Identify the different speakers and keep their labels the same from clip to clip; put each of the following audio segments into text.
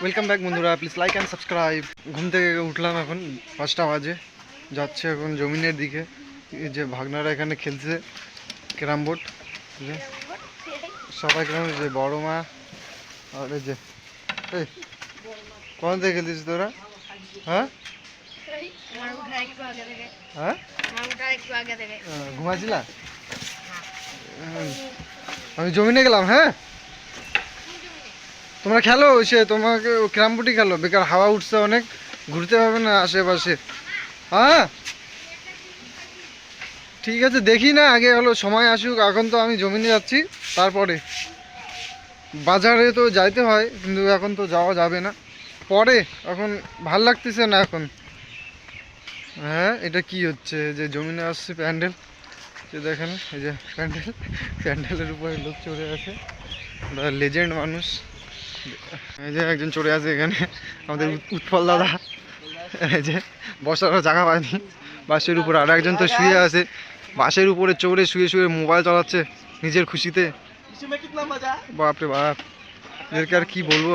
Speaker 1: Welcome back বন্ধুরা। Please like and subscribe ঘুম থেকে উঠলাম এখন, পাঁচটা বাজে। যাচ্ছে এখন জমিনের দিকে। এই যে ভাগনারা এখানে খেলছে, ক্যারাম বোর্ড। সবাই ক্যারাম যে বড় মা আর এই যে, এই, কোন থেকে খেলছিস তোরা? হ্যাঁ? হ্যাঁ। আমি জমিনে গেলাম হ্যাঁ? তোমরা খেলো সে তোমাকে ক্রামপুটি খেলো। বেকার হাওয়া উঠছে অনেক, ঘুরতে পারবে না আশেপাশে। হ্যাঁ? ঠিক আছে, দেখি না, আগে হলো সময় আসুক, এখন তো আমি জমিনে যাচ্ছি, তারপরে। বাজারে তো যাইতে হয়, কিন্তু এখন তো যাওয়া যাবে না। পরে, এখন ভালো লাগতেছে না এখন। হ্যাঁ এটা কি হচ্ছে? যে জমিনে আসছে প্যান্ডেল। যে দেখেন, এই যে প্যান্ডেল, প্যান্ডেলের উপরে লোক চড়ে আছে। লেজেন্ড মানুষ। এই যে একজন চলে আছে এখানে আমাদের উৎপল দাদা। এই যে বসার জায়গা পায়নি। বাসের উপরে আর একজন তো শুয়ে আছে। বাসের উপরে চড়ে শুয়ে শুয়ে মোবাইল চালাচ্ছে নিজের খুশিতে। বাপরে বাপ এদেরকে আর কি বলব?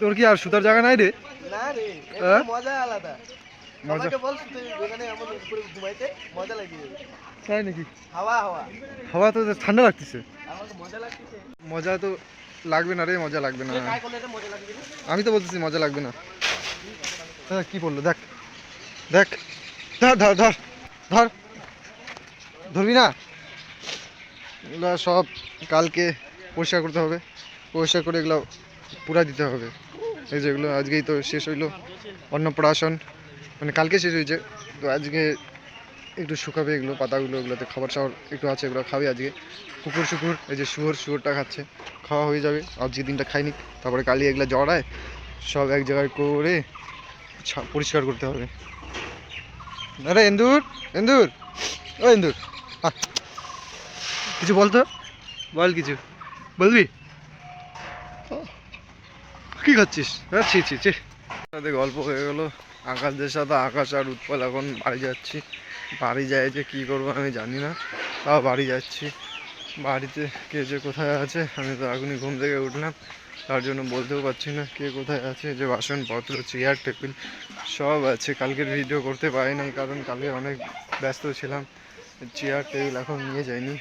Speaker 1: তোর কি আর সুতার জায়গা নাই রে? হ্যাঁ?
Speaker 2: মজা তাই
Speaker 1: নাকি?
Speaker 2: হাওয়া
Speaker 1: তো ঠান্ডা লাগতেছে।
Speaker 2: মজা
Speaker 1: তো লাগবে না রে মজা লাগবে না? আমি তো বলতেছি মজা লাগবে না। হ্যাঁ কি বলল? দেখ দেখ ধর ধর ধর ধর ধরবি না? এগুলো সব কালকে পরিষ্কার করতে হবে। পরিষ্কার করে এগুলো পুরা দিতে হবে। এই যেগুলো আজকেই তো শেষ হইল। অন্নপ্রাশন মানে কালকে শেষ হয়েছে। তো আজকে একটু শুকাবে এগুলো, পাতাগুলো, এগুলোতে খাবার সাবার একটু আছে, এগুলো খাবে আজকে। কুকুর শুকুর, এই যে শুয়োর, শুয়োরটা খাচ্ছে। খাওয়া হয়ে যাবে আজকে দিনটা খাইনি তারপরে কালি এগুলো জড়ায়, সব এক জায়গায় করে পরিষ্কার করতে হবে। আরে এন্দুর এন্দুর ও এন্দুর। কিছু বলতো? বল কিছু। বলবি? কি খাচ্ছিস? হ্যাঁ ছি ছি। ছি গল্প হয়ে গেলো। আকাশদের সাথে আকাশ আর উৎপল এখন বাড়ি যাচ্ছি। বাড়ি যায় যে কী করব আমি জানি না, তাও বাড়ি যাচ্ছি। বাড়িতে কে যে কোথায় আছে, আমি তো এখনই ঘুম থেকে উঠলাম। তার জন্য বলতেও পারছি না কে কোথায় আছে, যে বাসনপত্র চেয়ার টেবিল সব আছে। কালকের ভিডিও করতে পারি নাই, কারণ কালকে অনেক ব্যস্ত ছিলাম। চেয়ার টেবিল এখন নিয়ে যাইনি।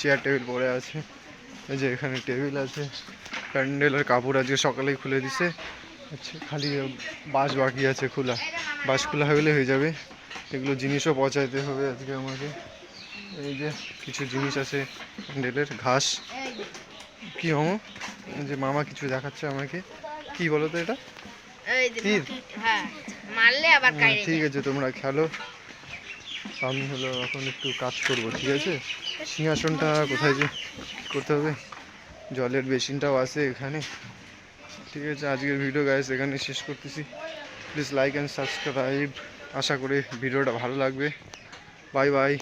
Speaker 1: চেয়ার টেবিল পড়ে আছে। এই যে এখানে টেবিল আছে। প্যান্ডেলের কাপড় আজকে সকালেই খুলে দিছে। আচ্ছা খালি বাস বাকি আছে খোলা। বাস খোলা হলে হয়ে যাবে। এগুলো জিনিসও পৌঁছাইতে হবে আজকে আমাকে। এই যে কিছু জিনিস আছে প্যান্ডেলের ঘাস। কি হমো যে মামা কিছু দেখাচ্ছে আমাকে। কি বলো তো এটা? তীর?
Speaker 3: হ্যাঁ। মারলে আবার
Speaker 1: হ্যাঁ, ঠিক আছে তোমরা খেলো। আমি হলো এখন একটু কাজ করব ঠিক আছে? সিংহাসনটা কোথায় যে করতে হবে? জলের বেসিনটাও আছে এখানে। ঠিক আছে, আজকের ভিডিও গাইস এখানে শেষ করতেছি। প্লিজ লাইক অ্যান্ড সাবস্ক্রাইব আশা করি ভিডিওটা ভালো লাগবে। Bye bye